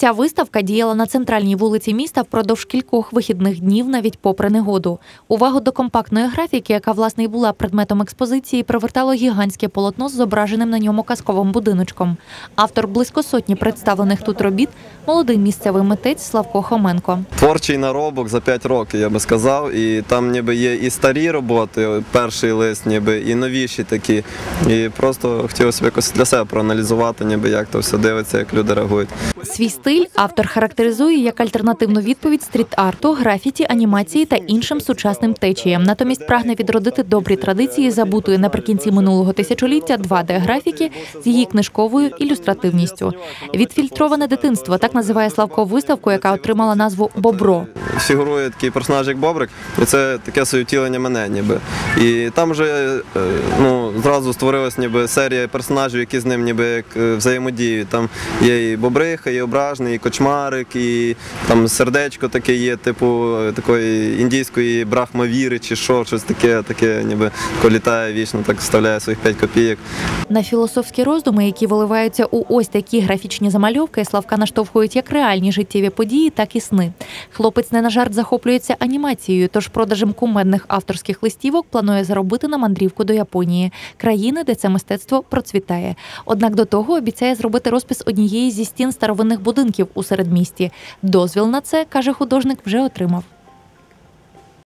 Ця виставка діяла на центральній вулиці міста впродовж кількох вихідних днів, навіть попри негоду. Увагу до компактної графіки, яка власне і була предметом експозиції, привертало гігантське полотно з зображеним на ньому казковим будиночком. Автор близько сотні представлених тут робіт молодий місцевий митець Славко Хоменко. Творчий наробок за 5 років, я би сказав. І там ніби є і старі роботи, перший лист, ніби і новіші такі. І просто хотілося б якось для себе проаналізувати, ніби як то все дивиться, як люди реагують. Свій стиль автор характеризує як альтернативну відповідь стріт-арту, графіті, анімації та іншим сучасним течіям. Натомість прагне відродити добрі традиції забутої наприкінці минулого тисячоліття 2D-графіки з її книжковою ілюстративністю. Відфільтроване дитинство так називає Славко виставку, яка отримала назву Бобро. Фігурує такий персонаж, як Бобрик, і це таке суєвтілення мене, ніби. І там вже е, ну, зразу створилась ніби серія персонажів, які з ним ніби як е, взаємодіють. Там є і Бобриха, і ображний, і кочмарик, і там сердечко таке є, типу такої індійської брахмавіри чи що, щось таке, таке ніби колітає вічно, так вставляє своїх 5 копійок. На філософські роздуми, які виливаються у ось такі графічні замальовки, Славка наштовхують як реальні життєві події, так і сни. Хлопець не на жарт захоплюється анімацією, тож продажем кумедних авторських листівок планує заробити на мандрівку до Японії, країни, де це мистецтво процвітає. Однак до того обіцяє зробити розпис однієї зі стін старовинних будинків у середмісті. Дозвіл на це каже художник вже отримав.